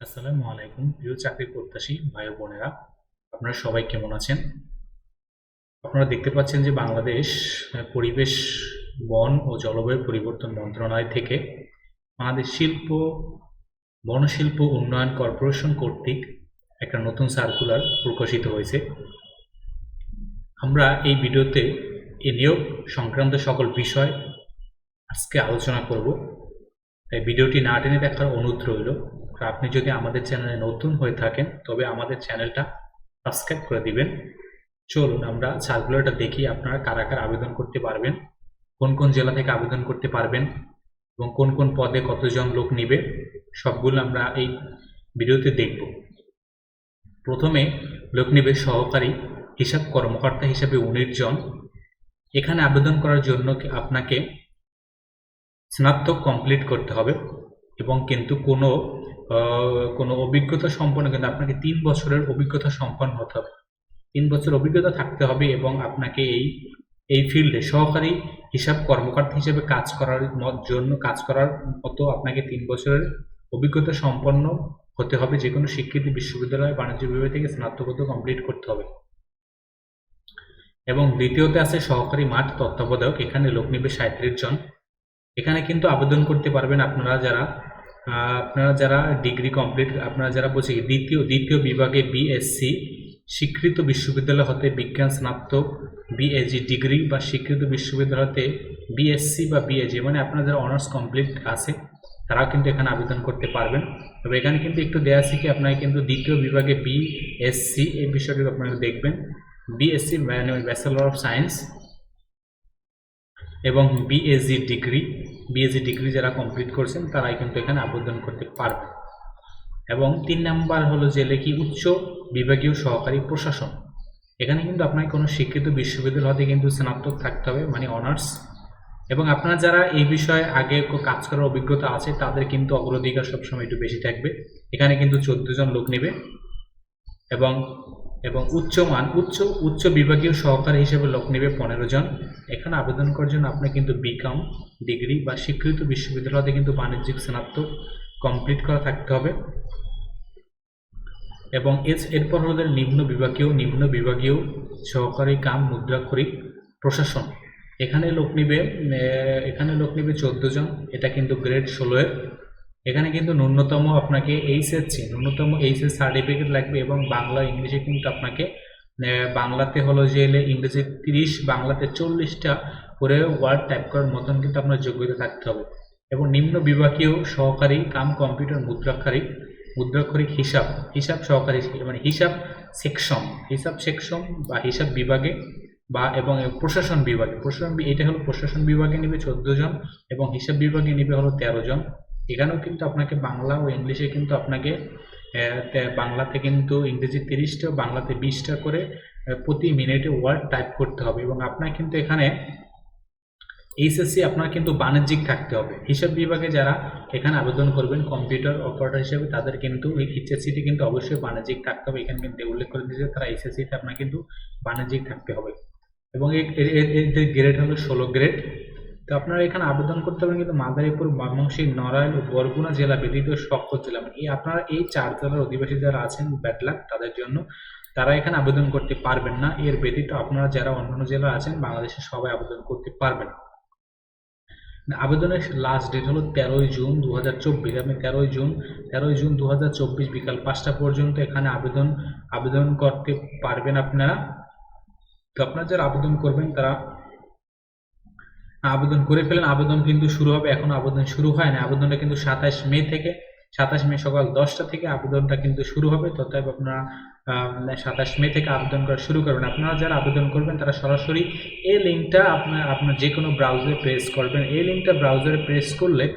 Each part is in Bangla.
আসসালামু আলাইকুম। প্রিয় চাকরি প্রত্যাশী ভাই বোনেরা, আপনারা সবাই কেমন আছেন? আপনারা দেখতে পাচ্ছেন যে বাংলাদেশ পরিবেশ, বন ও জলবায়ু পরিবর্তন মন্ত্রণালয় থেকে বাংলাদেশ শিল্প বনশিল্প উন্নয়ন কর্পোরেশন কর্তৃক একটা নতুন সার্কুলার প্রকাশিত হয়েছে। আমরা এই ভিডিওতে এই নিয়োগ সংক্রান্ত সকল বিষয় আজকে আলোচনা করব। তাই ভিডিওটি না টেনে দেখার অনুরোধ রইল। আপনি যদি আমাদের চ্যানেলে নতুন হয়ে থাকেন, তবে আমাদের চ্যানেলটা সাবস্ক্রাইব করে দিবেন। চলুন, আমরা সার্কুলারটা দেখি আপনারা কারা কারা আবেদন করতে পারবেন, কোন কোন জেলা থেকে আবেদন করতে পারবেন এবং কোন কোন পদে কতজন লোক নিবে, সবগুলো আমরা এই ভিডিওতে দেখব। প্রথমে লোক নিবে সহকারী হিসাব কর্মকর্তা হিসাবে উনিশ জন। এখানে আবেদন করার জন্য আপনাকে স্নাতক কমপ্লিট করতে হবে এবং কিন্তু কোনো কোনো অভিজ্ঞতা সম্পন্ন কিন্তু আপনাকে তিন বছরের অভিজ্ঞতা সম্পন্ন হতে হবে। তিন বছর অভিজ্ঞতা থাকতে হবে এবং আপনাকে এই এই ফিল্ডে সহকারী হিসাব কর্মকর্তা হিসেবে কাজ করার জন্য কাজ করার মতো আপনাকে তিন বছরের অভিজ্ঞতা সম্পন্ন হতে হবে। যে কোনো স্বীকৃত বিশ্ববিদ্যালয় বাণিজ্য বিভাগ থেকে স্নাতকোত্তর কমপ্লিট করতে হবে। এবং দ্বিতীয়তে আছে সহকারী মাঠ তত্ত্বাবধায়ক। এখানে লোক নিবে সাঁত্রিশ জন। এখানে কিন্তু আবেদন করতে পারবেন আপনারা যারা আপনারা যারা ডিগ্রি কমপ্লিট, আপনারা যারা বলছি দ্বিতীয় দ্বিতীয় বিভাগে বিএসসি স্বীকৃত বিশ্ববিদ্যালয় হতে বিজ্ঞান স্নাতক বিএজি ডিগ্রি বা স্বীকৃত বিশ্ববিদ্যালয় হতে বিএসসি বা বিএজি মানে আপনারা যারা অনার্স কমপ্লিট আছে, তারাও কিন্তু এখানে আবেদন করতে পারবেন। তবে এখানে কিন্তু একটু দেওয়া আছে কি আপনাকে কিন্তু দ্বিতীয় বিভাগে বিএসসি এই বিষয়টি আপনারা দেখবেন। বিএসসি ব্যাচেলর অফ সায়েন্স এবং বিএসজি ডিগ্রি। বিএসজি ডিগ্রি যারা কমপ্লিট করছেন, তারাই কিন্তু এখানে আবেদন করতে পারবে। এবং তিন নাম্বার হলো যে লেখি উচ্চ বিভাগীয় সহকারী প্রশাসন। এখানে কিন্তু আপনাকে কোনো শিক্ষিত বিশ্ববিদ্যালয় হতে কিন্তু স্নাতক থাকতে হবে মানে অনার্স। এবং আপনারা যারা এই বিষয়ে আগে কাজ করার অভিজ্ঞতা আছে, তাদের কিন্তু অগ্রাধিকার সবসময় একটু বেশি থাকবে। এখানে কিন্তু চোদ্দ জন লোক নেবে। এবং এবং উচ্চমান, উচ্চ উচ্চ বিভাগীয় সহকারী হিসেবে লোক নেবে পনেরো জন। এখানে আবেদন করার জন্য আপনার কিন্তু বিকম ডিগ্রি বা স্বীকৃত বিশ্ববিদ্যালয়তে কিন্তু বাণিজ্যিক স্নাতক কমপ্লিট করা থাকতে হবে। এবং এর এরপর হলো নিম্ন বিভাগীয় নিম্ন বিভাগীয় সহকারী কাম, মুদ্রাক্ষরিক, প্রশাসন। এখানে লোক নিবে এখানে লোক নিবে চোদ্দ জন। এটা কিন্তু গ্রেড ষোলোয়ের এখানে কিন্তু ন্যূনতম আপনাকে এইচএসসি ন্যূনতম এইচএস সার্টিফিকেট লাগবে এবং বাংলা ইংলিশে কিন্তু আপনাকে বাংলাতে হলো যে এলে ইংরেজি তিরিশ, বাংলাতে চল্লিশটা করে ওয়ার্ড টাইপ করার মতন কিন্তু আপনার যোগ্যতা থাকতে হবে। এবং নিম্ন বিভাগীয় সহকারী কাম কম্পিউটার মুদ্রাক্ষরিক মুদ্রাক্ষরিক হিসাব হিসাব সহকারী মানে হিসাব সেকশন হিসাব সেকশন বা হিসাব বিভাগে বা এবং প্রশাসন বিভাগে, প্রশাসন এটা হলো প্রশাসন বিভাগে নেবে চোদ্দ জন এবং হিসাব বিভাগে নেবে হলো তেরো জন। এখানেও কিন্তু আপনাকে বাংলা ও ইংলিশে কিন্তু আপনাকে বাংলাতে কিন্তু ইংরেজি তিরিশটা, বাংলাতে বিশটা করে প্রতি মিনিটে ওয়ার্ড টাইপ করতে হবে এবং আপনার কিন্তু এখানে এইচএসসি আপনার কিন্তু বাণিজ্যিক থাকতে হবে। হিসাব বিভাগে যারা এখানে আবেদন করবেন, কম্পিউটার অপারেটর হিসেবে তাদের কিন্তু এইচএসসিটি কিন্তু অবশ্যই বাণিজ্যিক থাকতে হবে। এখানে কিন্তু উল্লেখ করে দিয়েছে তারা এইচএসসিতে আপনার কিন্তু বাণিজ্যিক থাকতে হবে। এবং এদের গ্রেড হলো ষোলো গ্রেড তো আপনারা এখানে আবেদন করতে পারেন কিন্তু মাদারীপুর, ময়মনসিংহ, নড়াইল ও বরগুনা জেলা ব্যতীত সকল জেলা মানে এই আপনারা এই চার জেলার অধিবাসী যারা আছেন ব্যাটলাক তাদের জন্য, তারা এখানে আবেদন করতে পারবেন না। এর ব্যতীত আপনারা যারা অন্যান্য জেলা আছেন, বাংলাদেশে সবাই আবেদন করতে পারবেন। আবেদনের লাস্ট ডেট হলো তেরোই জুন দু হাজার চব্বিশ। আপনি তেরোই জুন তেরোই জুন দু হাজার চব্বিশ বিকাল পাঁচটা পর্যন্ত এখানে আবেদন আবেদন করতে পারবেন আপনারা। তো আপনারা যারা আবেদন করবেন, তারা আবেদন করে ফেলেন। আবেদন কিন্তু শুরু হবে এখন, আবেদন শুরু হয় না। আবেদনটা কিন্তু সাতাশ মে থেকে, সাতাশ মে সকাল দশটা থেকে আবেদনটা কিন্তু শুরু হবে। তথাপি আপনারা সাতাশ মে থেকে আবেদন করা শুরু করবেন। আপনারা যারা আবেদন করবেন, তারা সরাসরি এই লিঙ্কটা আপনার আপনার যে কোনো ব্রাউজারে প্রেস করবেন। এই লিঙ্কটা ব্রাউজারে প্রেস করলে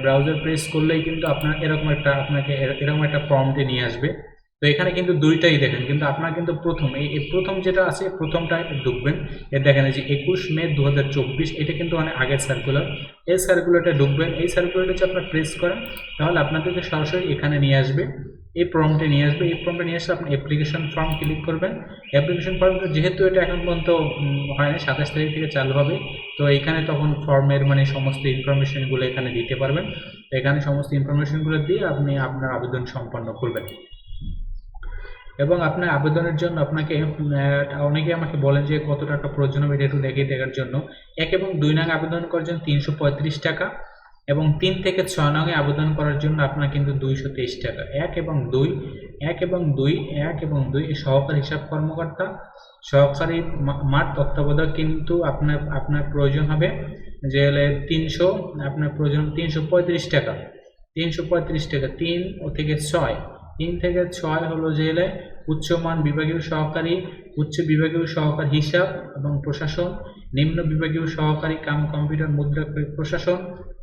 ব্রাউজার প্রেস করলেই কিন্তু আপনার এরকম একটা, আপনাকে এর- এরকম একটা প্রম্পটে নিয়ে আসবে। তো এখানে কিন্তু দুইটাই দেখেন, কিন্তু আপনার কিন্তু প্রথম, এই প্রথম যেটা আছে প্রথমটা ঢুকবেন, এ দেখেন যে একুশ মে দু হাজার চব্বিশ, এটা কিন্তু অনেক আগের সার্কুলার এই সার্কুলারটা ঢুকবেন, এই সার্কুলারটা যদি আপনার প্রেস করেন, তাহলে আপনাদেরকে সরাসরি এখানে নিয়ে আসবে, এই ফর্মটি নিয়ে আসবে। এই ফর্মটা নিয়ে আসলে আপনি অ্যাপ্লিকেশন ফর্ম ক্লিক করবেন। অ্যাপ্লিকেশন ফর্ম যেহেতু এটা এখন পর্যন্ত হয় না সাতাশ তারিখ থেকে চালু হবে, তো এখানে তখন ফর্মের মানে সমস্ত ইনফরমেশনগুলো এখানে দিতে পারবেন। এখানে সমস্ত ইনফরমেশনগুলো দিয়ে আপনি আপনার আবেদন সম্পন্ন করবেন। এবং আপনার আবেদনের জন্য আপনাকে অনেকে আমাকে বলেন যে কত টাকা প্রয়োজন হবে এটা একটু দেখে দেখার জন্য। এক এবং দুই নং আবেদন করার জন্য তিনশো পঁয়ত্রিশ টাকা এবং তিন থেকে ছয় নঙে আবেদন করার জন্য আপনার কিন্তু দুইশো তেইশ টাকা। এক এবং দুই, এক এবং দুই, এক এবং দুই সহকারী হিসাব কর্মকর্তা, সহকারী মাঠ তত্ত্বাবধায়ক কিন্তু আপনার আপনার প্রয়োজন হবে যে হলে তিনশো, আপনার প্রয়োজন তিনশো পঁয়ত্রিশ টাকা। তিনশো পঁয়ত্রিশ টাকা, তিন ও থেকে ছয়। তিন থেকে ছয় হলো হলে উচ্চমান বিভাগীয় সহকারী, উচ্চ বিভাগীয় সহকারী হিসাব এবং প্রশাসন, নিম্ন বিভাগীয় সহকারী কাম কম্পিউটার মুদ্রাক্ষরিক প্রশাসন,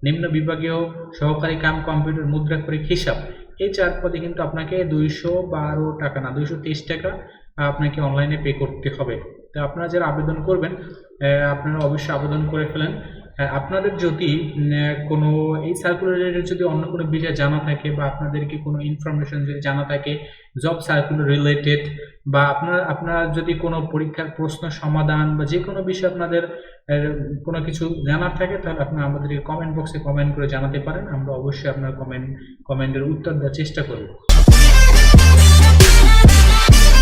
নিম্ন বিভাগীয় সহকারী কাম কম্পিউটার মুদ্রাক্ষরিক হিসাব। এই চার পদে কিন্তু আপনাকে দুইশো বারো টাকা না, দুইশো তেইশ টাকা আপনাকে অনলাইনে পে করতে হবে। তো আপনারা যারা আবেদন করবেন আপনারা অবশ্যই আবেদন করে ফেলেন। আপনাদের যদি কোনো এই সার্কুলারের যদি অন্য কোনো বিষয় জানা থাকে বা আপনাদেরকে কোনো ইনফরমেশন যদি জানা থাকে জব সার্কুলার রিলেটেড বা আপনার আপনার যদি কোনো পরীক্ষার প্রশ্ন সমাধান বা যে কোনো বিষয়ে আপনাদের কোনো কিছু জানার থাকে, তাহলে আপনি আমাদেরকে কমেন্ট বক্সে কমেন্ট করে জানাতে পারেন। আমরা অবশ্যই আপনার কমেন্ট কমেন্টের উত্তর দেওয়ার চেষ্টা করব।